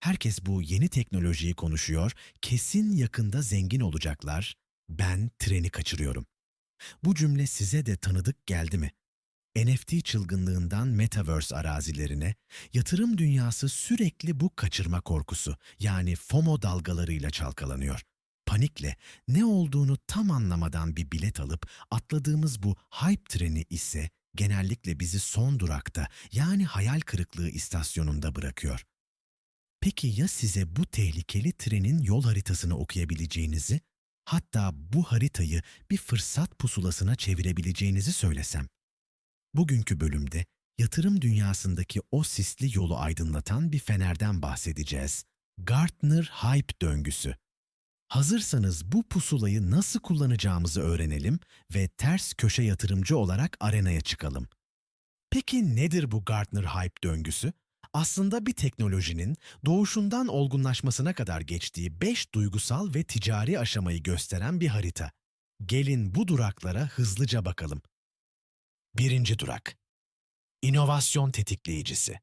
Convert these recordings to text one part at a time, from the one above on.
Herkes bu yeni teknolojiyi konuşuyor, kesin yakında zengin olacaklar, ben treni kaçırıyorum. Bu cümle size de tanıdık geldi mi? NFT çılgınlığından metaverse arazilerine, yatırım dünyası sürekli bu kaçırma korkusu yani FOMO dalgalarıyla çalkalanıyor. Panikle ne olduğunu tam anlamadan bir bilet alıp atladığımız bu hype treni ise genellikle bizi son durakta yani hayal kırıklığı istasyonunda bırakıyor. Peki ya size bu tehlikeli trenin yol haritasını okuyabileceğinizi, hatta bu haritayı bir fırsat pusulasına çevirebileceğinizi söylesem? Bugünkü bölümde yatırım dünyasındaki o sisli yolu aydınlatan bir fenerden bahsedeceğiz. Gartner Hype döngüsü. Hazırsanız bu pusulayı nasıl kullanacağımızı öğrenelim ve ters köşe yatırımcı olarak arenaya çıkalım. Peki nedir bu Gartner Hype döngüsü? Aslında bir teknolojinin doğuşundan olgunlaşmasına kadar geçtiği beş duygusal ve ticari aşamayı gösteren bir harita. Gelin bu duraklara hızlıca bakalım. Birinci durak. İnovasyon tetikleyicisi.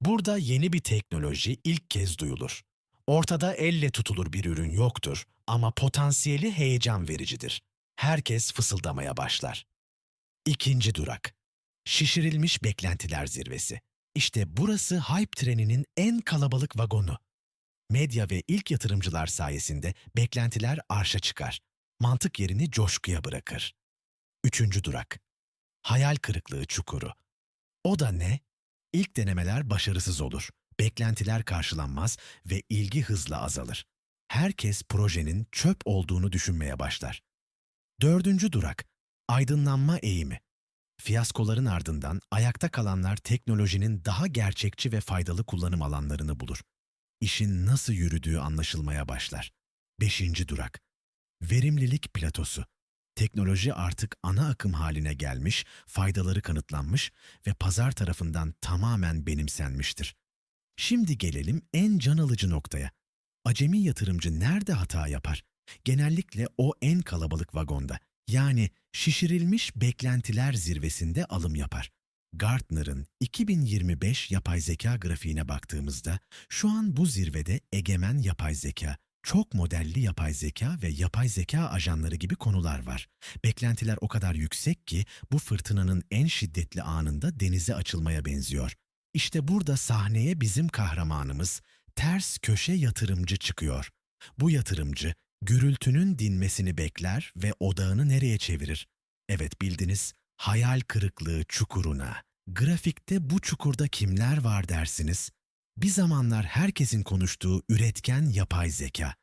Burada yeni bir teknoloji ilk kez duyulur. Ortada elle tutulur bir ürün yoktur ama potansiyeli heyecan vericidir. Herkes fısıldamaya başlar. İkinci durak. Şişirilmiş beklentiler zirvesi. İşte burası hype treninin en kalabalık vagonu. Medya ve ilk yatırımcılar sayesinde beklentiler arşa çıkar. Mantık yerini coşkuya bırakır. Üçüncü durak. Hayal kırıklığı çukuru. O da ne? İlk denemeler başarısız olur. Beklentiler karşılanmaz ve ilgi hızla azalır. Herkes projenin çöp olduğunu düşünmeye başlar. Dördüncü durak. Aydınlanma eğimi. Fiyaskoların ardından ayakta kalanlar teknolojinin daha gerçekçi ve faydalı kullanım alanlarını bulur. İşin nasıl yürüdüğü anlaşılmaya başlar. Beşinci durak. Verimlilik platosu. Teknoloji artık ana akım haline gelmiş, faydaları kanıtlanmış ve pazar tarafından tamamen benimsenmiştir. Şimdi gelelim en can alıcı noktaya. Acemi yatırımcı nerede hata yapar? Genellikle o en kalabalık vagonda. Yani şişirilmiş beklentiler zirvesinde alım yapar. Gartner'ın 2025 yapay zeka grafiğine baktığımızda şu an bu zirvede egemen yapay zeka, çok modelli yapay zeka ve yapay zeka ajanları gibi konular var. Beklentiler o kadar yüksek ki bu fırtınanın en şiddetli anında denize açılmaya benziyor. İşte burada sahneye bizim kahramanımız ters köşe yatırımcı çıkıyor. Bu yatırımcı gürültünün dinmesini bekler ve odağını nereye çevirir? Evet bildiniz, hayal kırıklığı çukuruna. Grafikte bu çukurda kimler var dersiniz? Bir zamanlar herkesin konuştuğu üretken yapay zeka.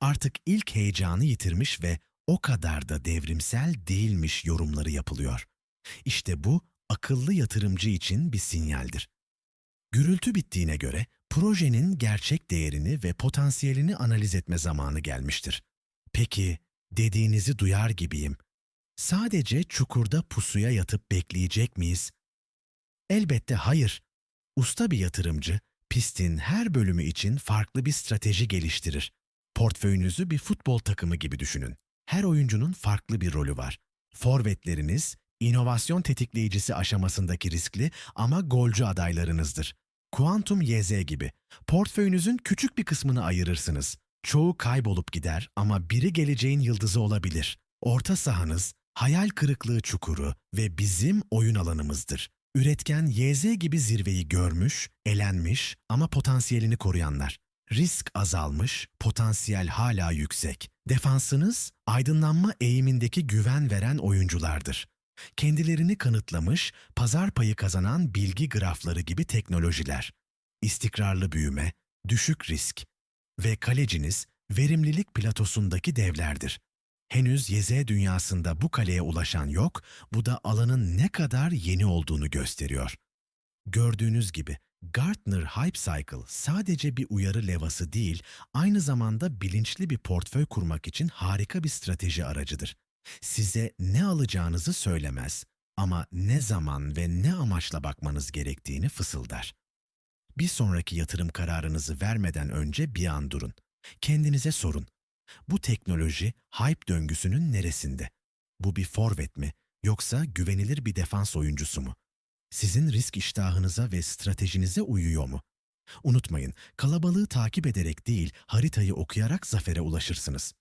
Artık ilk heyecanı yitirmiş ve o kadar da devrimsel değilmiş yorumları yapılıyor. İşte bu akıllı yatırımcı için bir sinyaldir. Gürültü bittiğine göre projenin gerçek değerini ve potansiyelini analiz etme zamanı gelmiştir. Peki, dediğinizi duyar gibiyim. Sadece çukurda pusuya yatıp bekleyecek miyiz? Elbette hayır. Usta bir yatırımcı, pistin her bölümü için farklı bir strateji geliştirir. Portföyünüzü bir futbol takımı gibi düşünün. Her oyuncunun farklı bir rolü var. Forvetleriniz, inovasyon tetikleyicisi aşamasındaki riskli ama golcü adaylarınızdır. Quantum YZ gibi. Portföyünüzün küçük bir kısmını ayırırsınız. Çoğu kaybolup gider ama biri geleceğin yıldızı olabilir. Orta sahanız, hayal kırıklığı çukuru ve bizim oyun alanımızdır. Üretken YZ gibi zirveyi görmüş, elenmiş ama potansiyelini koruyanlar. Risk azalmış, potansiyel hala yüksek. Defansınız, aydınlanma eğimindeki güven veren oyunculardır. Kendilerini kanıtlamış, pazar payı kazanan bilgi grafları gibi teknolojiler. İstikrarlı büyüme, düşük risk ve kaleciniz verimlilik platosundaki devlerdir. Henüz YZ dünyasında bu kaleye ulaşan yok, bu da alanın ne kadar yeni olduğunu gösteriyor. Gördüğünüz gibi Gartner Hype Cycle sadece bir uyarı levhası değil, aynı zamanda bilinçli bir portföy kurmak için harika bir strateji aracıdır. Size ne alacağınızı söylemez ama ne zaman ve ne amaçla bakmanız gerektiğini fısıldar. Bir sonraki yatırım kararınızı vermeden önce bir an durun. Kendinize sorun. Bu teknoloji hype döngüsünün neresinde? Bu bir forvet mi yoksa güvenilir bir defans oyuncusu mu? Sizin risk iştahınıza ve stratejinize uyuyor mu? Unutmayın, kalabalığı takip ederek değil, haritayı okuyarak zafere ulaşırsınız.